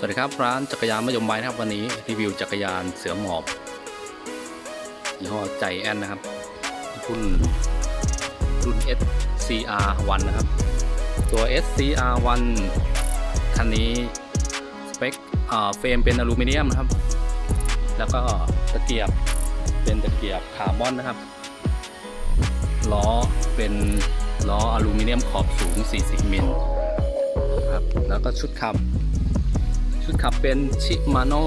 สวัสดีครับร้านจักรยานมะยมไม้นะครับ วันนี้รีวิวจักรยานเสือหมอบยี่ห้อใจแอนนะครับรุ่นรุ่น SCR 1 นะครับ ตัว SCR 1 คันนี้สเปคเฟรมเป็นอลูมิเนียมนะครับ แล้วก็ตะเกียบเป็นตะเกียบคาร์บอนนะครับล้อเป็นล้ออลูมิเนียมขอบสูง 40มิลครับแล้วก็ชุดขับ ชุดขับเป็นชิมาโน่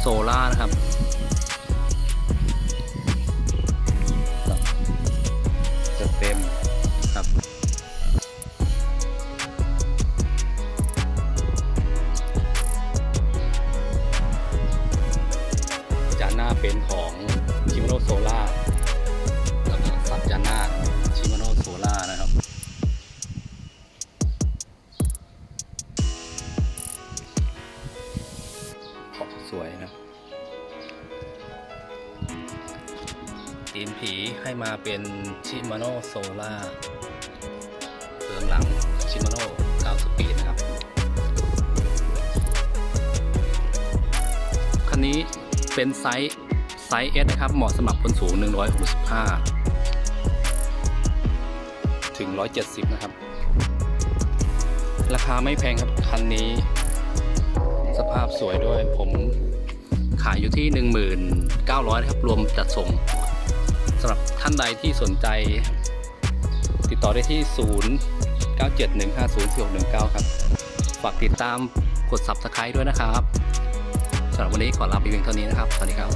โซล่านะครับจะเต็มครับ จานหน้าเป็นของชิมาโน่โซล่า สวยนะตีนผีให้มาเป็นชิมาโนโซล่าเติมหลังชิมาโน9สปีดนะครับ คันนี้เป็นไซส์ไซส์ S นะครับ เหมาะสำหรับคนสูง 165 ถึง 170 นะครับ ราคาไม่แพงครับ คันนี้ สภาพสวยด้วย ผมขายอยู่ที่ 19,900นะครับ รวมจัดส่งสำหรับท่านใดที่สนใจ ติดต่อได้ที่ 0971504619 ครับ ฝากติดตามกด Subscribe ด้วยนะครับสำหรับวันนี้ขอลาไปเพียงเท่านี้นะครับ สวัสดีครับ